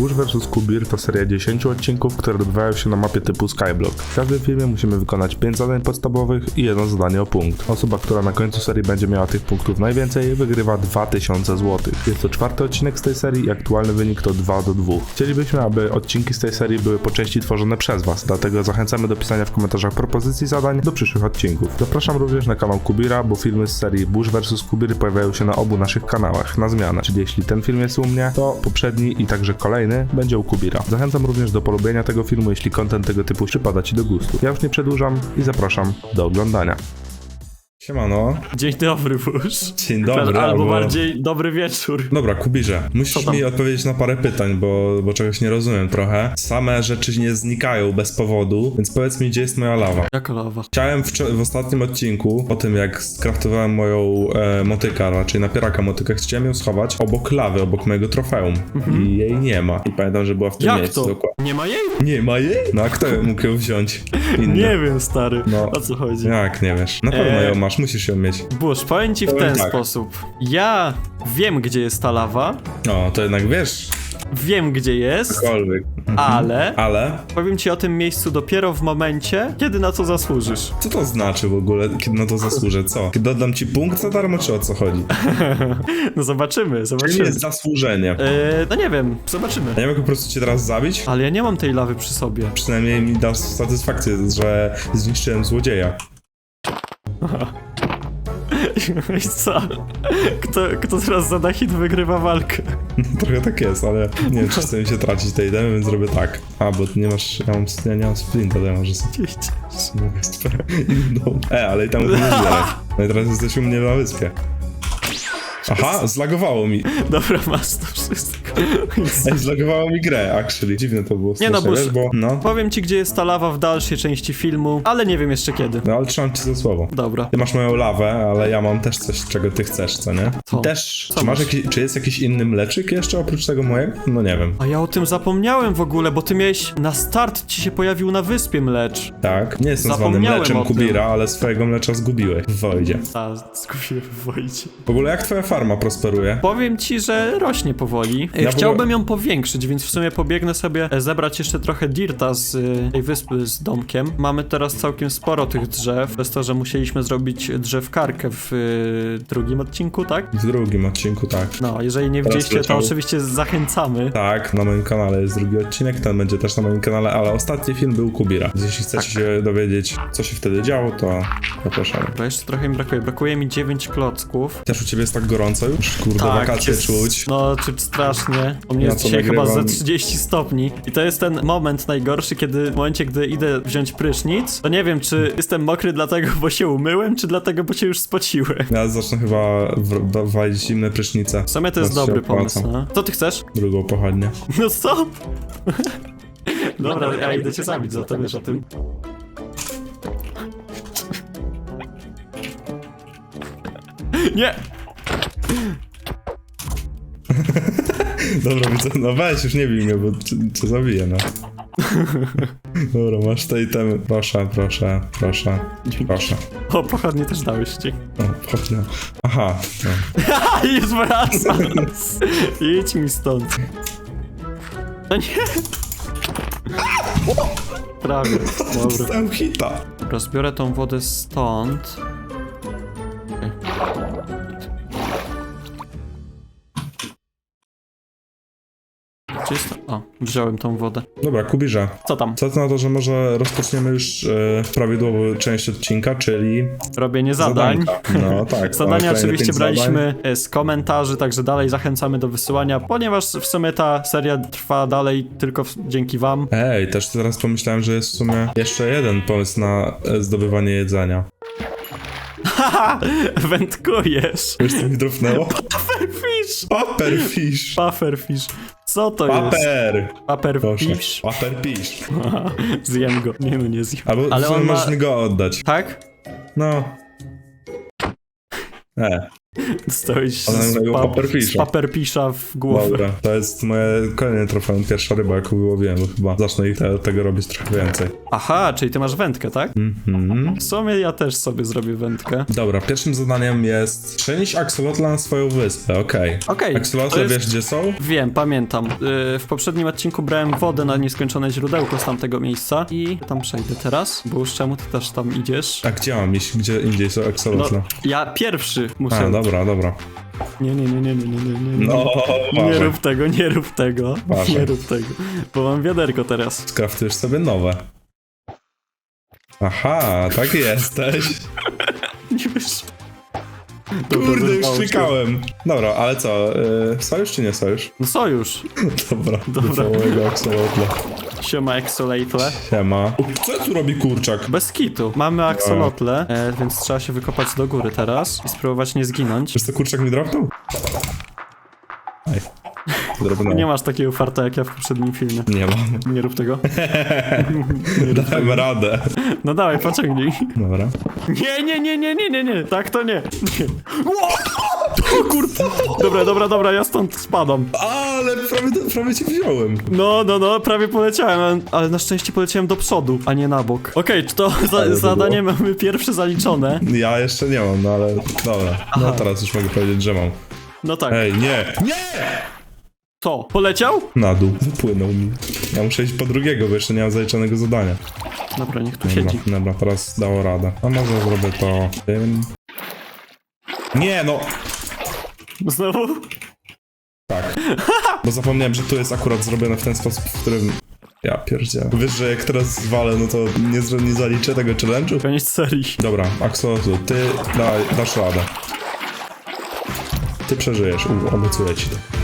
Bush vs. Kubir to seria 10 odcinków, które odbywają się na mapie typu Skyblock. W każdym filmie musimy wykonać 5 zadań podstawowych i jedno zadanie o punkt. Osoba, która na końcu serii będzie miała tych punktów najwięcej, wygrywa 2000 zł. Jest to czwarty odcinek z tej serii i aktualny wynik to 2 do 2. Chcielibyśmy, aby odcinki z tej serii były po części tworzone przez Was, dlatego zachęcamy do pisania w komentarzach propozycji zadań do przyszłych odcinków. Zapraszam również na kanał Kubira, bo filmy z serii Bush vs. Kubir pojawiają się na obu naszych kanałach, na zmianę. Czyli jeśli ten film jest u mnie, to poprzedni i także kolejny będzie u Kubira. Zachęcam również do polubienia tego filmu, jeśli content tego typu przypada Ci do gustu. Ja już nie przedłużam i zapraszam do oglądania. Siemano. Dzień dobry, Bush. Dzień dobry, Albo albo- bardziej dobry wieczór. Dobra, Kubirze, musisz mi odpowiedzieć na parę pytań, bo, bo czegoś nie rozumiem trochę. Same rzeczy nie znikają bez powodu, więc powiedz mi, gdzie jest moja lawa. Jaka lawa? Chciałem w, w ostatnim odcinku, po tym jak skraftowałem moją e, motykę, raczej napieraka motykę, chciałem ją schować obok lawy, obok mojego trofeum. I jej nie ma. I pamiętam, że była w tym Jak miejscu to? dokładnie. Nie ma jej? Nie ma jej? No a kto mógł ją wziąć? Inny. Nie wiem, stary. No. O co chodzi? Jak nie wiesz? Na pewno Eee. ją masz, musisz ją mieć. Bush, powiem ci w Powiem ten tak. sposób. Ja wiem, gdzie jest ta lawa, O, to jednak wiesz, wiem, gdzie jest, cokolwiek. ale Ale powiem ci o tym miejscu dopiero w momencie, kiedy na to zasłużysz. co to znaczy w ogóle, kiedy na to zasłużę? Co? Kiedy oddam ci punkt za darmo, czy o co chodzi? No zobaczymy, Czym zobaczymy. jest zasłużenie? Eee, no nie wiem, zobaczymy. Ja mogę po prostu cię teraz zabić? Ale ja nie mam tej lawy przy sobie. Przynajmniej mi dasz satysfakcję, że zniszczyłem złodzieja. I co? Kto, kto teraz za hit wygrywa walkę? Trochę tak jest, ale nie wiem, czy chcę mi się tracić tej demy, więc zrobię tak. A, bo ty nie masz, ja, mam, ja nie mam sprinta, to ja może sobie. E, ale i tam nie zbieraj. No i teraz jesteś u mnie na wyspie. Aha, zlagowało mi. Dobra, masz to wszystko. Ej, zlagowało mi grę, actually. Dziwne to było Nie no, bo- wiesz, bo... No, Powiem ci, gdzie jest ta lawa w dalszej części filmu, ale nie wiem jeszcze kiedy. no ale trzymam ci za słowo. Dobra. Ty masz moją lawę, ale ja mam też coś, czego ty chcesz, co nie? Co? Też. Co czy, masz jakiś, czy jest jakiś inny mleczyk jeszcze oprócz tego mojego? No nie wiem. A ja o tym zapomniałem w ogóle, bo ty miałeś na start ci się pojawił na wyspie mlecz. Tak. Nie jestem zwany mleczem. Kubira, ale swojego mlecza zgubiłeś w Wojdzie. A, skupiłem w Wojcie. W ogóle jak twoja farma prosperuje? Powiem ci, że rośnie powoli. Ja Chciałbym ogóle- ją powiększyć, więc w sumie pobiegnę sobie e, zebrać jeszcze trochę dirta z e, tej wyspy z domkiem. Mamy teraz całkiem sporo tych drzew, przez to, że musieliśmy zrobić drzewkarkę w e, drugim odcinku, tak? W drugim odcinku tak. No, jeżeli nie widzieliście, to oczywiście zachęcamy. Tak, na moim kanale jest drugi odcinek, ten będzie też na moim kanale, ale ostatni film był Kubira. Więc jeśli chcecie Tak. się dowiedzieć, co się wtedy działo, to zapraszamy. Bo jeszcze trochę mi brakuje. Brakuje mi 9 klocków. Też u ciebie jest tak gorąco już? Kurde, wakacje jest- czuć. No, czy strasznie. U mnie Ja jest dzisiaj chyba nagrywam. ze 30 stopni. I to jest ten moment najgorszy, kiedy w momencie, gdy idę wziąć prysznic, to nie wiem, czy jestem mokry dlatego, bo się umyłem, czy dlatego, bo się już spociłem. Ja zacznę chyba walić zimne prysznice. W sumie to jest dobry pomysł, no. Co ty chcesz? Drugą pochodnię. No co? Dobra, ja idę cię zabić za to, wiesz o tym. Nie! Dobra, widzę, no weź, już nie bij mnie, bo cię, cię zabiję, no. Dobra, masz te itemy. Proszę, proszę, proszę, proszę. O, pochodnie też dałeś ci. O, pochodnia. Aha, no. Już wraca! Idź mi stąd. No nie! Prawie, dobra. Dostałem hita. Dobra, zbiorę tą wodę stąd. Wziąłem tą wodę. Dobra, Kubirze, Co tam? co ty na to, że może rozpoczniemy już e, prawidłową część odcinka, czyli Robienie zadań. zadanka. No tak. mamy Zadania oczywiście braliśmy e, z komentarzy, także dalej zachęcamy do wysyłania, ponieważ w sumie ta seria trwa dalej tylko w, dzięki wam. Ej, też teraz pomyślałem, że jest w sumie jeszcze jeden pomysł na e, zdobywanie jedzenia. Haha! Wędkujesz! Wiesz co mi drofnęło? Pufferfish! Paperfish! Pufferfish. Co to jest? Paper! Proszę. Pufferfish. Paperfish. Zjem go. Nie no, nie zjem. Albo Ale sumie on ma... mi go oddać. Tak? No. E. Dostałeś z, pa- z paperpisza w głowę. Dobra, to jest moje kolejne trofeum, pierwsza ryba, jaką wyłowiłem, chyba zacznę ich te, tego robić trochę więcej. Aha, czyli ty masz wędkę, tak? Mhm. W sumie ja też sobie zrobię wędkę. Dobra, pierwszym zadaniem jest przenieść Axolotla na swoją wyspę, okej. Okej, Axolotle to jest- wiesz gdzie są? Wiem, pamiętam. Yy, w poprzednim odcinku brałem wodę na nieskończone źródełko z tamtego miejsca i tam przejdę teraz. Bo już czemu ty też tam idziesz? A gdzie mam iść? Gdzie indziej są No, Axolotle? ja pierwszy muszę... A, dobra, dobra. Nie, nie, nie, nie, nie, nie, nie, nie. No, Nie rób tego, nie rób tego. Uważaj. Nie rób tego. Bo mam wiaderko teraz. Skraftujesz sobie nowe. Aha, taki jesteś. Nie wiesz. Kurde, już czekałem. Dobra, ale co, y, sojusz czy nie sojusz? No sojusz. Dobra, Dobra. do całego. Siema Exolatle. Siema. Co tu robi kurczak? Bez kitu. Mamy axolotle, e, więc trzeba się wykopać do góry teraz i spróbować nie zginąć. Wiesz co kurczak mi dropnął? Ej, drobnął. Nie masz takiego farta jak ja w poprzednim filmie. Nie mam. Nie rób tego. Dałem radę. No dawaj, pociągnij. Dobra. Nie, nie, nie, nie, nie, nie, nie. Tak to nie. nie. O kurde. Dobra, dobra, dobra, ja stąd spadam. Ale prawie, prawie cię wziąłem. No, no, no, prawie poleciałem, ale- ale na szczęście poleciałem do przodu, a nie na bok. Okej, to za, zadanie mamy pierwsze zaliczone. Ja jeszcze nie mam, no ale dobra. No teraz już mogę powiedzieć, że mam. No tak. Ej, nie! Nie! Co? Poleciał? Na dół. Wypłynął mi. Ja muszę iść po drugiego, bo jeszcze nie mam zaliczonego zadania. Dobra, niech tu Dobra, siedzi. dobra, teraz dało radę. A może zrobię to tym. Nie, no! Znowu? Tak. Bo zapomniałem, że tu jest akurat zrobione w ten sposób, w którym... Ja pierdzielę. Wiesz, że jak teraz zwalę, no to nie, zro- nie zaliczę tego challenge'u? Koniec serii. Dobra, Axolotl, ty da, dasz radę. Ty przeżyjesz, u, obiecuję ci to.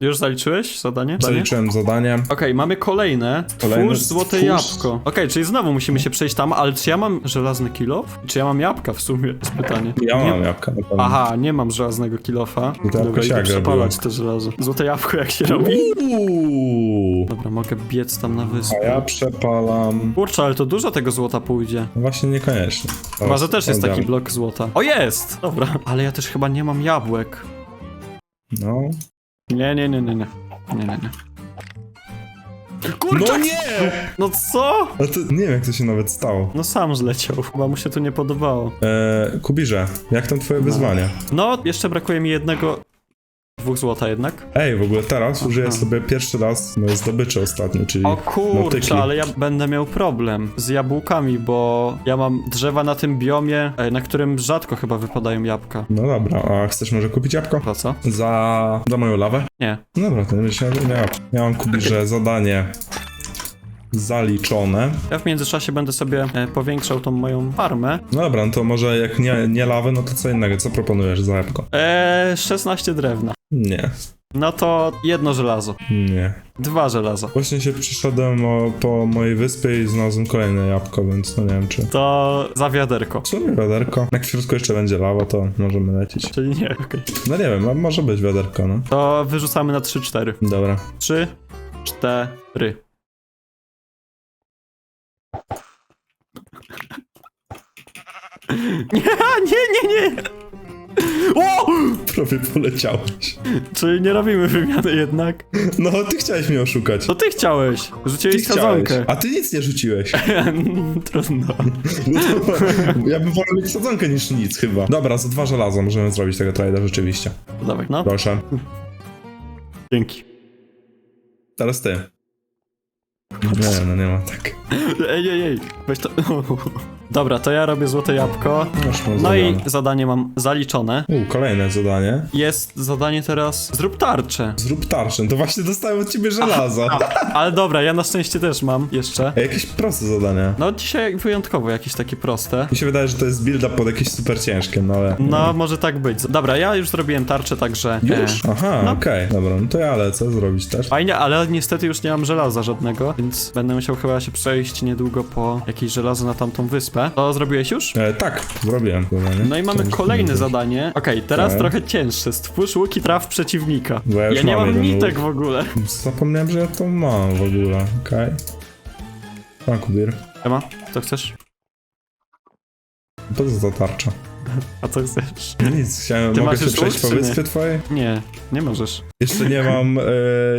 Już zaliczyłeś zadanie? Zadanie? Zaliczyłem zadanie. Okej, mamy kolejne. Kolejne Twórz złote twórz- jabłko. Okej, czyli znowu musimy się przejść tam, ale czy ja mam żelazny kilof? Czy ja mam jabłka w sumie? Jest pytanie. Ja nie... mam jabłka na pewno. Aha, nie mam żelaznego kilofa. jabłko Dobra, się idę jak przepalać robiło? te żelazo. Złote jabłko jak się robi? Uuu. Dobra, mogę biec tam na A wyspę. ja przepalam... Kurczę, ale to dużo tego złota pójdzie. No właśnie niekoniecznie. Chyba, że też jest taki blok złota. O, jest! Dobra, ale ja też chyba nie mam jabłek. No. Nie, nie, nie, nie, nie. Nie, nie, nie. Kurczę! No nie! No co? Ale to nie wiem jak to się nawet stało. No sam zleciał, chyba mu się to nie podobało. Eee, Kubirze, jak tam twoje wyzwanie? No, jeszcze brakuje mi jednego... Dwóch złota jednak. Ej, w ogóle teraz użyję Aha. sobie pierwszy raz moje zdobycze ostatnie, czyli O motyki. kurczę, ale ja będę miał problem z jabłkami, bo ja mam drzewa na tym biomie, e, na którym rzadko chyba wypadają jabłka. No dobra, a chcesz może kupić jabłko? To co? Za... za moją lawę? Nie. No Dobra, to nie będziesz miał. miał. Ja mam Kubirze zadanie zaliczone. Ja w międzyczasie będę sobie e, powiększał tą moją farmę. No dobra, no to może jak nie, nie lawę, no to co innego, co proponujesz za jabłko? Eee, 16 drewna. Nie, No to jedno żelazo. nie. Dwa żelaza. Właśnie się przyszedłem o, po mojej wyspie i znalazłem kolejne jabłko, więc no nie wiem czy... To za wiaderko. W sumie wiaderko. Jak w środku jeszcze będzie lawa, to możemy lecieć. Czyli nie, okej. No nie wiem, a może być wiaderko, no. To wyrzucamy na 3-4. Dobra. 3, 4. Nie, nie, nie, nie! O! Prawie poleciałeś. Czyli nie robimy wymiany jednak. No, ty chciałeś mnie oszukać. To ty chciałeś. Ty Rzuciłeś chciałeś. sadzonkę. A ty nic nie rzuciłeś. Trudno. No to, ja bym wolał mieć sadzonkę niż nic chyba. Dobra, za dwa żelaza możemy zrobić tego trade'a rzeczywiście. Dawaj, no. Proszę. Dzięki. Teraz ty. Nie, no nie ma tak. Ej, ej, ej. Weź to. Dobra, to ja robię złote jabłko. Masz No i zadanie mam zaliczone. U, kolejne zadanie. Jest zadanie teraz. Zrób tarczę. Zrób tarczę. To właśnie dostałem od ciebie żelaza. Ale dobra, ja na szczęście też mam jeszcze. A jakieś proste zadania. No dzisiaj wyjątkowo jakieś takie proste. Mi się wydaje, że to jest build-up pod jakieś super ciężkie, no ale... No, może tak być. Dobra, ja już zrobiłem tarczę, także. Już? E, Aha, no. okej. Dobra, no to ja lecę zrobić też. fajnie, ale niestety już nie mam żelaza żadnego, więc będę musiał chyba się przejść niedługo po jakieś żelazo na tamtą wyspę. To zrobiłeś już? E, tak, zrobiłem zadanie. No i mamy kolejne zadanie. Okej, teraz Tak. trochę cięższe. Stwórz łuki traw przeciwnika. Bo ja już nie mam mam jeden nitek łuk. w ogóle. Zapomniałem, że ja to mam w ogóle, okej. Okay. Kubir. Ema, co chcesz? Po co ta tarcza? A co chcesz? Nic, chciałem, Ty mogę się przejść po wyspie nie? twojej? Nie, nie możesz. Jeszcze nie mam e,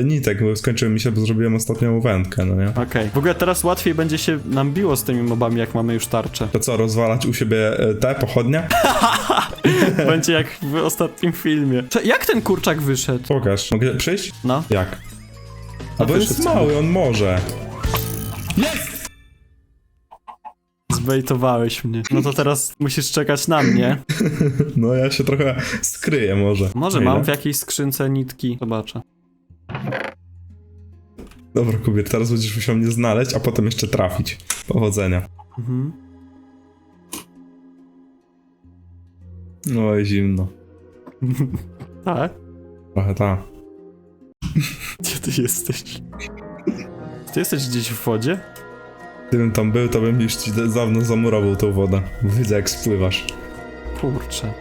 nitek, bo skończyły mi się, bo zrobiłem ostatnią wędkę, no nie? Okej. W ogóle teraz łatwiej będzie się nam biło z tymi mobami, jak mamy już tarczę. To co, rozwalać u siebie e, te pochodnie? Będzie jak w ostatnim filmie. Cze- jak ten kurczak wyszedł? Pokaż. Mogę przyjść? No. Jak? A No bo jest mały, on może. Zbejtowałeś mnie. No to teraz musisz czekać na mnie. No ja się trochę skryję może. Może mam w jakiejś skrzynce nitki. Zobaczę. Dobra, Kubier, teraz będziesz musiał mnie znaleźć, a potem jeszcze trafić. Powodzenia. Mhm. No i zimno. Tak? Trochę tak. Gdzie ty jesteś? Ty jesteś gdzieś w wodzie? Gdybym tam był, to bym już ci dawno zamurował tą wodę. Widzę jak spływasz. Kurczę.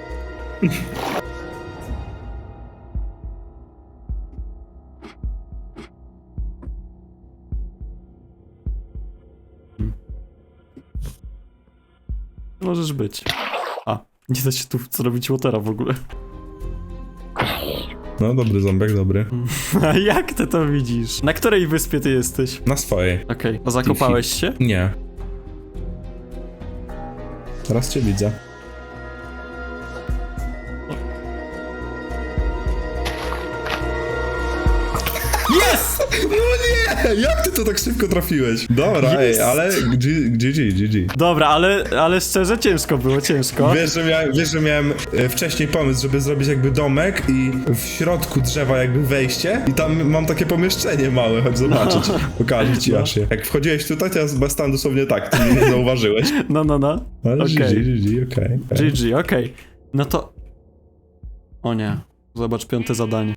Możesz być. A, nie da się tu zrobić watera w ogóle. No, dobry ząbek, dobry. A jak ty to widzisz? Na której wyspie ty jesteś? Na swojej. Okej, a zakopałeś się? Nie. Teraz cię widzę. Jak ty to tak szybko trafiłeś? Dobra, ej, ale G- GG, GG. Dobra, ale, ale szczerze ciężko było, ciężko. Wiesz że, miałem, wiesz, że miałem e, wcześniej pomysł, żeby zrobić jakby domek i w środku drzewa jakby wejście i tam mam takie pomieszczenie małe, chodź zobaczyć. Pokażę ci No. aż je. Jak wchodziłeś tutaj, to ja stałem dosłownie tak, ty mnie nie zauważyłeś. No, no, no. Ale Okej. GG, GG, okej. okej. GG, okej. No to... O nie. Zobacz piąte zadanie.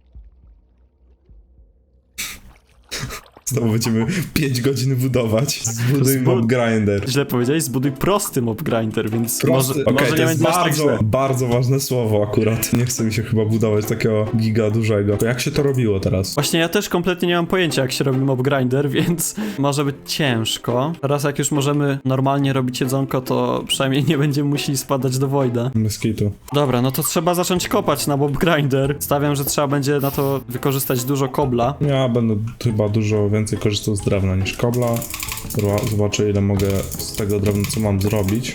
Znowu będziemy 5 godzin budować. Zbuduj Zbud- mob grinder. Źle powiedziałeś, zbuduj prosty mob grinder, więc Prosty, może, okej, może to jest tak bardzo, źle. bardzo ważne słowo akurat. Nie chce mi się chyba budować takiego giga dużego. To jak się to robiło teraz? Właśnie ja też kompletnie nie mam pojęcia, jak się robi mob grinder, więc może być ciężko. Teraz jak już możemy normalnie robić jedzonko, to przynajmniej nie będziemy musieli spadać do Voida. Bez kitu. Dobra, no to trzeba zacząć kopać na mob grinder. Stawiam, że trzeba będzie na to wykorzystać dużo kobla. Ja będę chyba dużo więcej korzystał z drewna niż kobla. Zobaczę ile mogę z tego drewna co mam zrobić.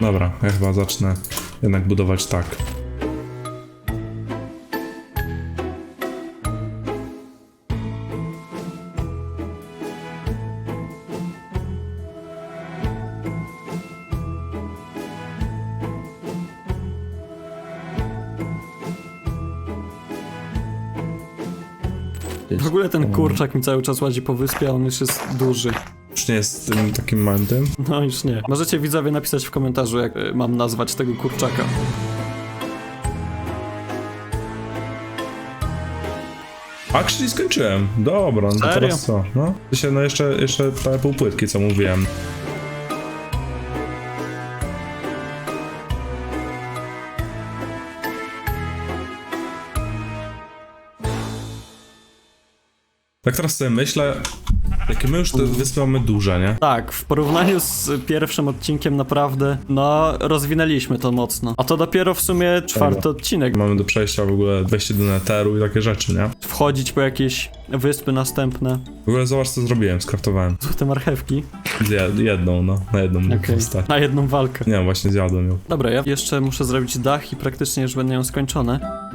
Dobra, ja chyba zacznę jednak budować tak. Ten kurczak mi cały czas łazi po wyspie, a on już jest duży. Już nie jest tym takim tym. No już nie. Możecie widzowie napisać w komentarzu, jak y, mam nazwać tego kurczaka. Actually skończyłem. Dobra, no to Serio? teraz co? No, się, no jeszcze, jeszcze te półpłytki co mówiłem. Tak teraz sobie myślę, jakie my już te wyspy mamy duże, nie? Tak, w porównaniu z pierwszym odcinkiem naprawdę, no, rozwinęliśmy to mocno. A to dopiero w sumie czwarty odcinek. Mamy do przejścia w ogóle wejście do neteru i takie rzeczy, nie? Wchodzić po jakieś wyspy następne. W ogóle zobacz co zrobiłem, skraftowałem. Złote marchewki. Zjad- jedną, no, na jedną wystać. Na jedną walkę. Nie, właśnie zjadłem ją. Dobra, ja jeszcze muszę zrobić dach i praktycznie już będę ją skończone.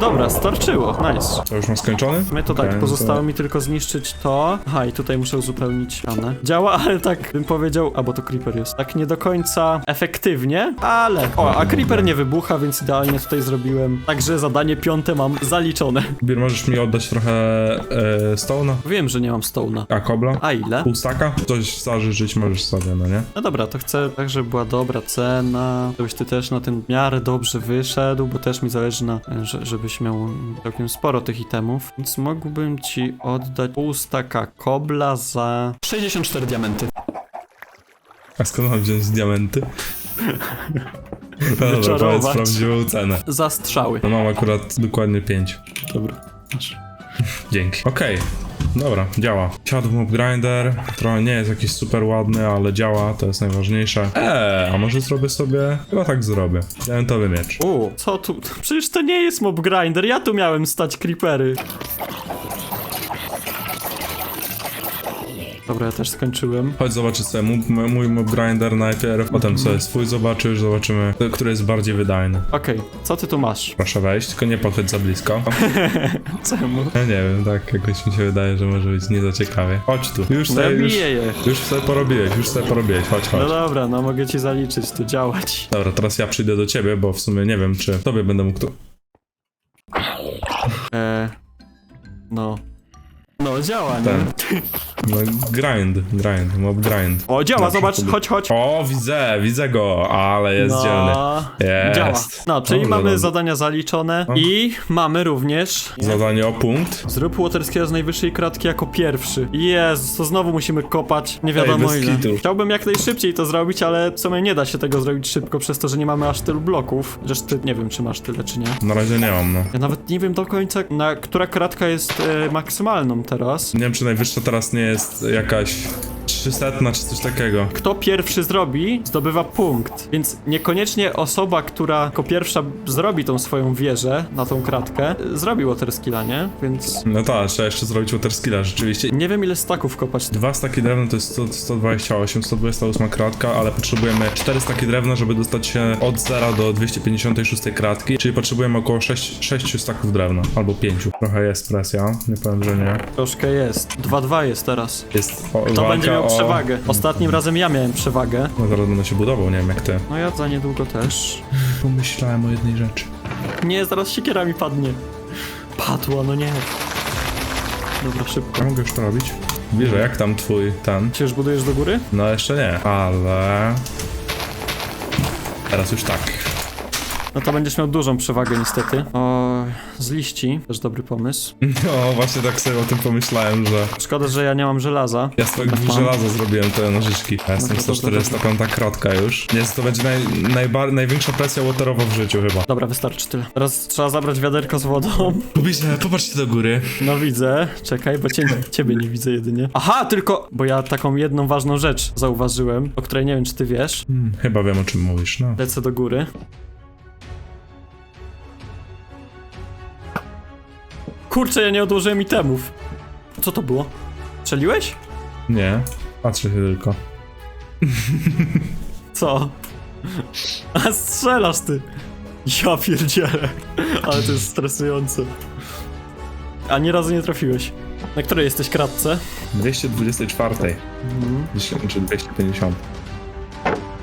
Dobra, starczyło, nice. To już mam skończony? My to Okej, tak, pozostało mi tylko zniszczyć to. Aha, i tutaj muszę uzupełnić ścianę. Działa, ale tak bym powiedział, a bo to creeper jest. Tak nie do końca efektywnie, ale... O, a creeper nie wybucha, więc idealnie tutaj zrobiłem. Także zadanie piąte mam zaliczone. Bier, możesz mi oddać trochę e, stołna? Wiem, że nie mam stołna. A kobla? A ile? Pół staka? Coś zażyczyć możesz sobie, no nie? No dobra, to chcę tak, żeby była dobra cena, żebyś ty też na tym w miarę dobrze wyszedł, bo też mi zależy na, że, żebyś miał całkiem sporo tych itemów, więc mógłbym ci oddać pół staka kobla za 64 diamenty. A skąd mam wziąć diamenty? No dobra, powiedz Wyczarować. prawdziwą cenę. Za strzały. No mam akurat dokładnie 5. Dobra. Dzięki. Okej. Dobra, działa. Siadł mob grinder, trochę nie jest jakiś super ładny, ale działa, to jest najważniejsze. Eee, a może zrobię sobie... Chyba tak zrobię. Diamentowy miecz. U, co tu? Przecież to nie jest mob grinder, ja tu miałem stać creepery. Dobra, ja też skończyłem. Chodź zobaczyć sobie mój, mój mob grinder najpierw, potem sobie swój zobaczysz, zobaczymy, który jest bardziej wydajny. Okej, co ty tu masz? Proszę wejść, tylko nie podchodź za blisko. Czemu? Ja nie wiem, tak jakoś mi się wydaje, że może być nie za ciekawie. Chodź tu. Już sobie, już, Zabiję je. już sobie porobiłeś, już sobie porobiłeś, chodź, No chodź. dobra, no mogę ci zaliczyć, tu działać. Dobra, teraz ja przyjdę do ciebie, bo w sumie nie wiem, czy tobie będę mógł tu... Eee, no. No, działa, nie? Ten. No, grind, grind, mob grind. O, działa, Dobrze, zobacz, chodź, chodź. O, widzę, widzę go, ale jest no, dzielny. Jest. Działa. No, czyli Dobra, mamy dobra. zadania zaliczone No. i mamy również... Zadanie o punkt. Zrób Waterskiego z najwyższej kratki jako pierwszy. Jezus, to znowu musimy kopać nie wiadomo bez ile. kitu. Chciałbym jak najszybciej to zrobić, ale w sumie nie da się tego zrobić szybko przez to, że nie mamy aż tylu bloków. Zresztą ty nie wiem, czy masz tyle, czy nie. Na razie nie mam, no. Ja nawet nie wiem do końca, na która kratka jest e, maksymalną teraz. Nie wiem, czy najwyższa teraz nie jest jakaś 300 czy coś takiego. Kto pierwszy zrobi, zdobywa punkt. Więc niekoniecznie osoba, która jako pierwsza zrobi tą swoją wieżę na tą kratkę, zrobi Waterskilla, nie? Więc No tak, trzeba jeszcze zrobić water skilla, rzeczywiście. nie wiem ile staków kopać. Dwa staki drewna to jest 100, 128, 128 kratka, ale potrzebujemy 4 staki drewna, żeby dostać się od 0 do 256 kratki, czyli potrzebujemy około 6, 6 staków drewna, albo 5. Trochę jest presja, nie powiem, że nie. Troszkę jest. 2-2 jest teraz. Jest o, Kto walka będzie miał o... przewagę? Ostatnim razem ja miałem przewagę. No zaraz będę się budował, nie wiem jak ty. No ja za niedługo też. Pomyślałem o jednej rzeczy. Nie, zaraz siekiera mi padnie. Padła, no nie. Dobra, szybko. Ja mogę już to robić? Wiesz, jak tam twój ten? Czy już budujesz do góry? No jeszcze nie, ale... Teraz już tak. No to będziesz miał dużą przewagę niestety. O, z liści. Też dobry pomysł. No właśnie tak sobie o tym pomyślałem, że Szkoda, że ja nie mam żelaza. ja z tego żelaza zrobiłem te nożyczki. Ja jestem dobra, 145 kratka już. Jest to będzie naj, najbar- największa presja waterowa w życiu chyba. Dobra, wystarczy tyle. Teraz trzeba zabrać wiaderko z wodą. Lubicie, popatrzcie do góry. No widzę. Czekaj, bo cię, ciebie nie widzę jedynie. Aha, tylko... Bo ja taką jedną ważną rzecz zauważyłem, o której nie wiem, czy ty wiesz. Hmm, chyba wiem o czym mówisz, no. Lecę do góry. Kurczę, ja nie odłożyłem itemów. Co to było? Strzeliłeś? Nie, patrzę się tylko. Co? A strzelasz ty! Ja pierdzielę. Ale to jest stresujące. A nie razu nie trafiłeś. Na której jesteś kratce? 224. Mhm. 10 czy 250.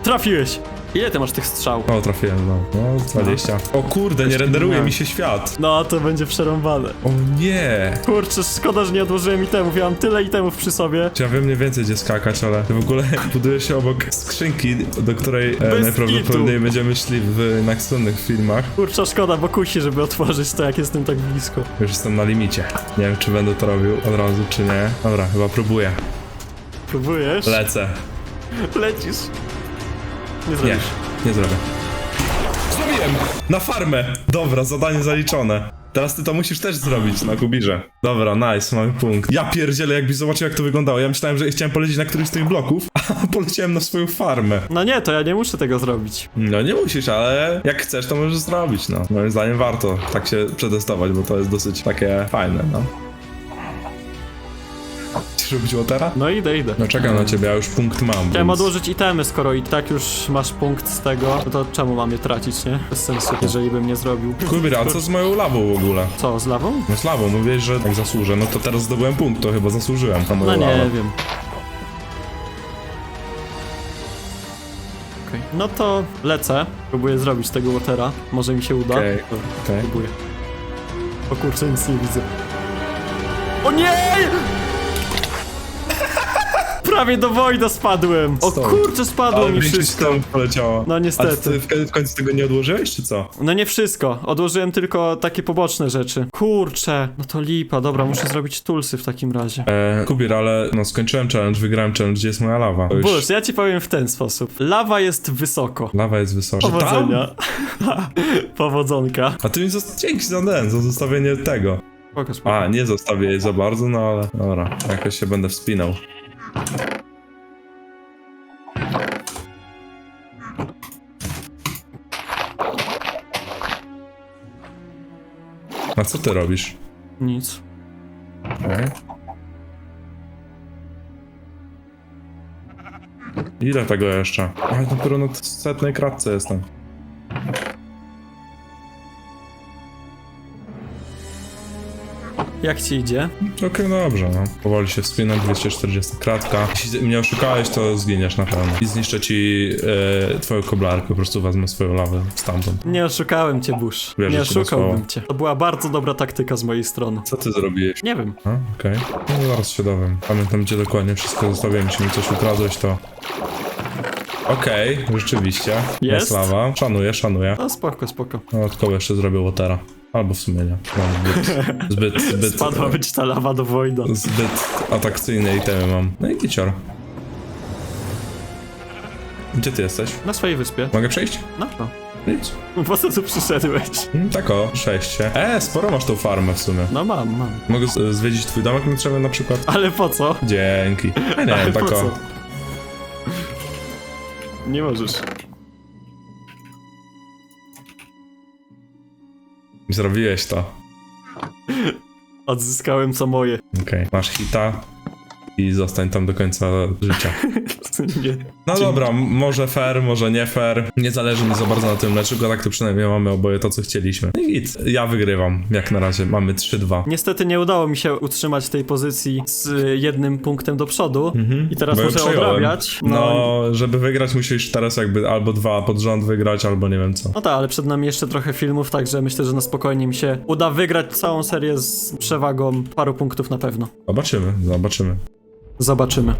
Trafiłeś! Ile ty masz tych strzał? O, trafiłem, no. No, 20. O kurde, nie renderuje mi się świat. No, to będzie przerąbane. O nie. Kurczę, szkoda, że nie odłożyłem itemów. Ja mam tyle itemów przy sobie. Ja wiem mniej więcej gdzie skakać, ale w ogóle buduje się obok skrzynki, do której e, Bez najprawdopodobniej będziemy szli w następnych filmach. Kurczę, szkoda, bo kusi, żeby otworzyć to, jak jestem tak blisko. Już jestem na limicie. Nie wiem, czy będę to robił od razu, czy nie. Dobra, chyba próbuję. Próbujesz? Lecę. Lecisz. Nie Nie, zrobisz. nie zrobię. Zrobiłem! Na farmę! Dobra, zadanie zaliczone. Teraz ty to musisz też zrobić na kubirze. Dobra, nice, mamy punkt. Ja pierdzielę, jakbyś zobaczył jak to wyglądało. Ja myślałem, że chciałem polecieć na któryś z tych bloków, a poleciałem na swoją farmę. No nie, to ja nie muszę tego zrobić. No nie musisz, ale jak chcesz, to możesz zrobić, no. Moim zdaniem warto tak się przetestować, bo to jest dosyć takie fajne, no. Chcesz robić watera? No idę, idę. No czekam na ciebie, ja już punkt mam, Chciałem więc... odłożyć itemy, skoro i tak już masz punkt z tego, no to czemu mam je tracić, nie? Bez sensu, jeżeli bym nie zrobił. Kubir, a co z moją lawą w ogóle? Co, z lawą? No z lawą, mówiłeś, że jak zasłużę, no to teraz zdobyłem punkt, to chyba zasłużyłem na moją No nie lawę. wiem. Okej. No to lecę. Próbuję zrobić tego watera. Może mi się uda. Okej, okej. Próbuję. O kurczę, nic nie widzę. O nie! Prawie do Wojda spadłem! O Stąd. kurczę, spadło mi większość wszystko. tam poleciała. No A niestety. ty w, w końcu tego nie odłożyłeś, czy co? No nie wszystko. Odłożyłem tylko takie poboczne rzeczy. Kurczę, no to lipa. Dobra, muszę zrobić tulsy w takim razie. E, Kubir, ale no skończyłem challenge, wygrałem challenge, gdzie jest moja lawa? To już- Bush, ja ci powiem w ten sposób. Lawa jest wysoko. Lawa jest wysoka. Powodzenia. Powodzonka. A ty mi zosta- dzięki za ten, za zostawienie tego. Spoko. A, nie zostawię jej za bardzo, no ale dobra, jakoś się będę wspinał. A co ty robisz? Nic. Ile tego jeszcze? A, dopiero na setnej kratce jestem. Jak ci idzie? Okej, dobrze, no. Powoli się wspinam, 240 kratka. Jeśli mnie oszukałeś, to zginiesz na pewno. I zniszczę ci e, twoją koblarkę, po prostu wezmę swoją lawę stamtąd. Nie oszukałem cię, Bush. Wierzę nie ci na oszukałbym słowo. cię. To była bardzo dobra taktyka z mojej strony. Co ty zrobiłeś? Nie wiem. A, okej. No zaraz się dowiem. Pamiętam gdzie dokładnie wszystko zostawiłem, jeśli mi coś ukradłeś, to... Okej, rzeczywiście. Jest? lawa. Szanuję, szanuję. No spoko, spoko. Dodatkowo jeszcze zrobię Watera. Albo w sumie nie. Mam zbyt, zbyt, zbyt, Spadła być ta lawa do Wojda. zbyt atrakcyjne itemy mam. No i gicior. Gdzie ty jesteś? Na swojej wyspie. Mogę przejść? No, no. Nic. Po co tu przyszedłeś? Mm, Tak o, przejście. E, sporo masz tą farmę w sumie. No mam, mam. Mogę z- zwiedzić twój domek na drzewie na przykład? Ale po co? Dzięki. A nie, Ale tak po o. co? Nie możesz. Zrobiłeś to. Odzyskałem co moje. Okej. Masz hita i zostań tam do końca życia. Nie. No dobra, może fair, może nie fair. Nie zależy mi za bardzo na tym, dlaczego tak to przynajmniej mamy oboje to, co chcieliśmy. No i git. Ja wygrywam, jak na razie. Mamy 3-2. Niestety nie udało mi się utrzymać tej pozycji z jednym punktem do przodu i teraz Bo muszę przejąłem. odrabiać. No, No, żeby wygrać musisz teraz jakby albo dwa pod rząd wygrać, albo nie wiem co. no tak, ale przed nami jeszcze trochę filmów, także myślę, że na spokojnie mi się uda wygrać całą serię z przewagą paru punktów na pewno. Zobaczymy, zobaczymy. Zobaczymy.